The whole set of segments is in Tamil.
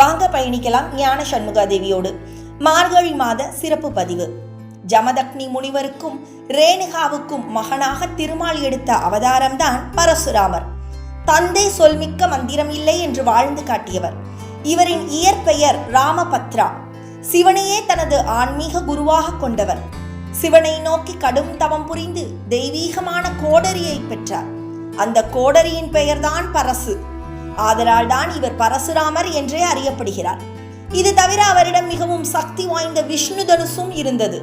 வாங்க பயணிக்கலாம் ஞான சண்முகாதேவியோடு. மார்கழி மாத சிறப்பு பதிவு. ஜமதக்னி முனிவருக்கும் ரேணுகாவுக்கும் மகனாக திருமால் எடுத்த அவதாரம்தான் பரசுராமர். தந்தை சொல்மிக்க மந்திரம் இல்லை என்று வாழ்ந்து காட்டியவர். இவரின் இயற்பெயர் ராமபத்ரா. சிவனையே தனது ஆன்மீக குருவாக கொண்டவர். சிவனை நோக்கி கடும் தவம் புரிந்து தெய்வீகமான கோடரியை பெற்றார். அந்த கோடரியின் பெயர்தான் பரசு. ஆதலால் தான் இவர் பரசுராமர் என்றே அறியப்படுகிறார். இது தவிர அவரிடம் மிகவும் சக்தி வாய்ந்த விஷ்ணு தனுசும் இருந்தது.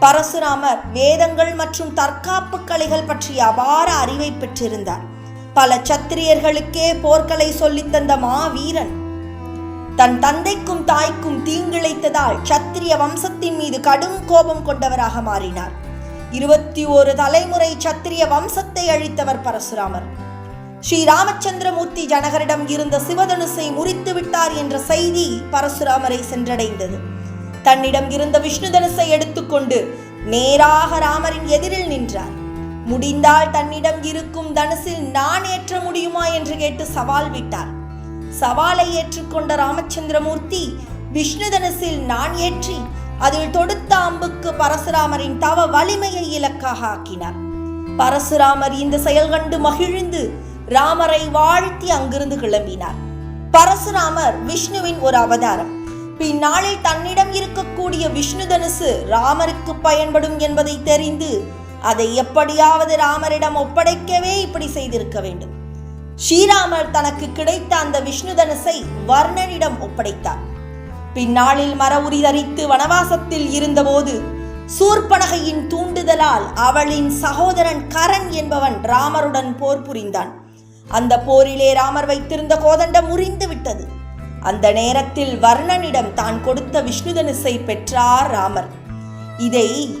பரசுராமர் வேதங்கள் மற்றும் தற்காப்பு கலைகள் பற்றிய அபார அறிவை பெற்றிருந்தார். பல சத்திரியர்களுக்கே போர்க்களை சொல்லித்தந்த மாவீரன். தன் தந்தைக்கும் தாய்க்கும் தீங்கிழைத்ததால் சத்திரிய வம்சத்தின் மீது கடும் கோபம் கொண்டவராக மாறினார். இருபத்தி ஒரு தலைமுறை சத்திரிய வம்சத்தை அழித்தவர் பரசுராமர். ஸ்ரீ ராமச்சந்திரமூர்த்தி ஜனகரிடம் இருந்த சிவதனுசை முறித்து விட்டார் என்ற செய்தி பரசுராமரை சென்றடைந்தது. தன்னிடம் இருந்த விஷ்ணு தனுசை எடுத்துக்கொண்டு நேராக ராமரின் எதிரில் நின்றார். முடிந்தால் தன்னிடம் இருக்கும் தனுசில் நான் ஏற்ற முடியுமா என்று கேட்டு சவால் விட்டார். சவாலை ஏற்றுக்கொண்ட ராமச்சந்திரமூர்த்தி விஷ்ணு தனுசில் நான் ஏற்றி அதில் தொடுத்த அம்புக்கு பரசுராமரின் தவ வலிமையை இலக்காக ஆக்கினார். பரசுராமர் இந்த செயல் கண்டு மகிழ்ந்து ராமரை வாழ்த்தி அங்கிருந்து கிளம்பினார். பரசுராமர் விஷ்ணுவின் ஒரு அவதாரம். பின்னாளில் தன்னிடம் இருக்கக்கூடிய விஷ்ணு தனுசு ராமருக்கு பயன்படும் என்பதை தெரிந்து அதை எப்படியாவது ராமரிடம் ஒப்படைக்கவே இப்படி செய்திருக்க வேண்டும். ஸ்ரீராமர் தனக்கு கிடைத்த அந்த விஷ்ணு தனுசை வர்ணனிடம் ஒப்படைத்தார். பின்னாளில் மர உரி தரித்து வனவாசத்தில் இருந்தபோது சூர்பனகையின் தூண்டுதலால் அவளின் சகோதரன் கரண் என்பவன் ராமருடன் போர் புரிந்தான். அந்த போரிலே ராமர் வைத்திருந்த கோதண்டம் முறிந்து விட்டது. அந்த நேரத்தில் வர்ணனிடம் தான் கொடுத்த விஷ்ணு தனுசை பெற்றார் ராமர். இதை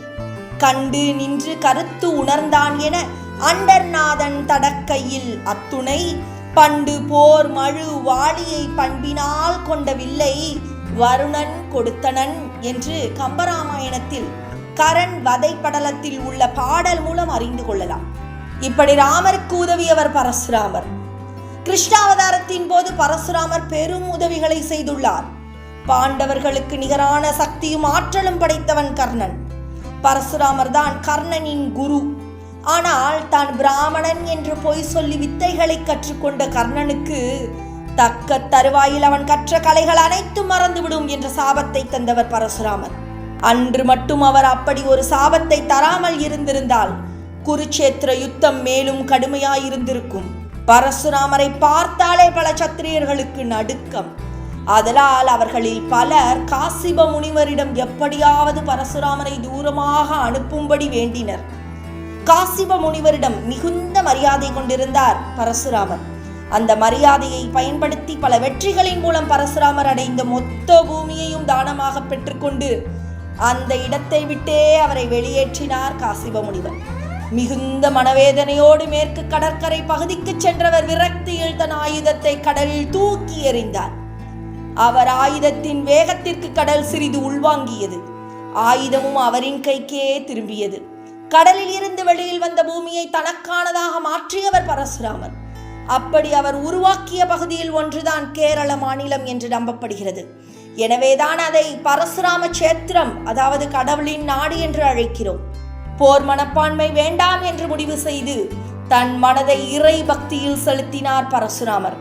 கண்டு நின்று கருத்து உணர்ந்தான் என அண்டர்நாதன் தடக்கையில் அத்துணை பண்டு போர் மழு வாளியை பண்பினால் கொண்ட வில்லை வருணன் கொடுத்தனன் என்று கம்பராமாயணத்தில் கரண் வதை படலத்தில் உள்ள பாடல் மூலம் அறிந்து கொள்ளலாம். இப்படி ராமருக்கு உதவியவர் பரசுராமர். கிருஷ்ணாவதாரத்தின் போது பரசுராமர் பெரும் உதவிகளை செய்துள்ளார். பாண்டவர்களுக்கு நிகரான சக்தியும் ஆற்றலும் படைத்தவன் கர்ணன். பரசுராமர் தான் கர்ணனின் குரு. ஆனால் தான் பிராமணன் என்று பொய் சொல்லி வித்தைகளை கற்றுக்கொண்ட கர்ணனுக்கு தக்க தருவாயில் அவன் கற்ற கலைகள் அனைத்தும் மறந்துவிடும் என்ற சாபத்தை தந்தவர் பரசுராமர். அன்று மட்டும் அவர் அப்படி ஒரு சாபத்தை தராமல் இருந்திருந்தால் குருச்சேத்திர யுத்தம் மேலும் கடுமையாயிருந்திருக்கும். பரசுராமரை பார்த்தாலே பல சத்திரியர்களுக்கு நடுக்கம். அதனால் அவர்களில் பலர் காசிப முனிவரிடம் எப்படியாவது பரசுராமரை தூரமாக அனுப்பும்படி வேண்டினர். காசிப முனிவரிடம் மிகுந்த மரியாதை கொண்டிருந்தார் பரசுராமர் அந்த மரியாதையை பயன்படுத்தி பல வெற்றிகளின் மூலம் பரசுராமர் அடைந்த மொத்த பூமியையும் தானமாக பெற்றுக்கொண்டு அந்த இடத்தை விட்டே அவரை வெளியேற்றினார் காசிப முனிவர். மிகுந்த மனவேதனையோடு மேற்கு கடற்கரை பகுதிக்கு சென்றவர் விரக்தியில் தன் ஆயுதத்தை கடலில் தூக்கி எறிந்தார். அவர் ஆயுதத்தின் வேகத்திற்கு கடல் சிறிது உள்வாங்கியது. ஆயுதமும் அவரின் கைக்கே திரும்பியது. கடலில் இருந்து வெளியில் வந்த பூமியை தனக்கானதாக மாற்றியவர் பரசுராமர். அப்படி அவர் உருவாக்கிய பகுதியில் ஒன்றுதான் கேரள மாநிலம் என்று நம்பப்படுகிறது. எனவேதான் அதை பரசுராம சேத்திரம் அதாவது கடவுளின் நாடு என்று அழைக்கிறோம். போர் மனப்பான்மை வேண்டாம் என்று முடிவு செய்து தன் மனதை இறை பக்தியில் செலுத்தினார் பரசுராமர்.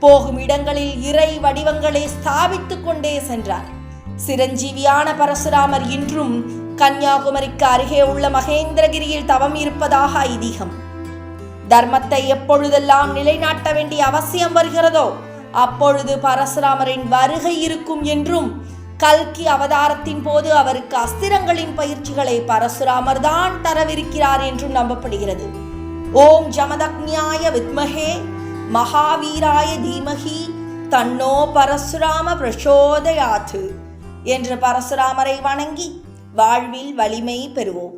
போகும் இடங்களில் இறை வடிவங்களை ஸ்தாபித்துக் கொண்டே சென்றார். சிரஞ்சீவியான பரசுராமர் இன்றும் கன்னியாகுமரிக்கு அருகே உள்ள மகேந்திரகிரியில் தவம் இருப்பதாக ஐதீகம். தர்மத்தை எப்பொழுதெல்லாம் நிலைநாட்ட வேண்டிய அவசியம் வருகிறதோ அப்பொழுது பரசுராமரின் வருகை இருக்கும் என்றும் கல்கி அவதாரத்தின் போது அவருக்கு அஸ்திரங்களின் பயிற்சிகளை பரசுராமர் தான் தரவிருக்கிறார் என்றும் நம்பப்படுகிறது. ஓம் ஜமதக்ஞாய வித்மஹே மகாவீராய தீமகி தன்னோ பரசுராம பிரசோதயாத்து என்று பரசுராமரை வணங்கி வாழ்வில் வலிமை பெறுவோம்.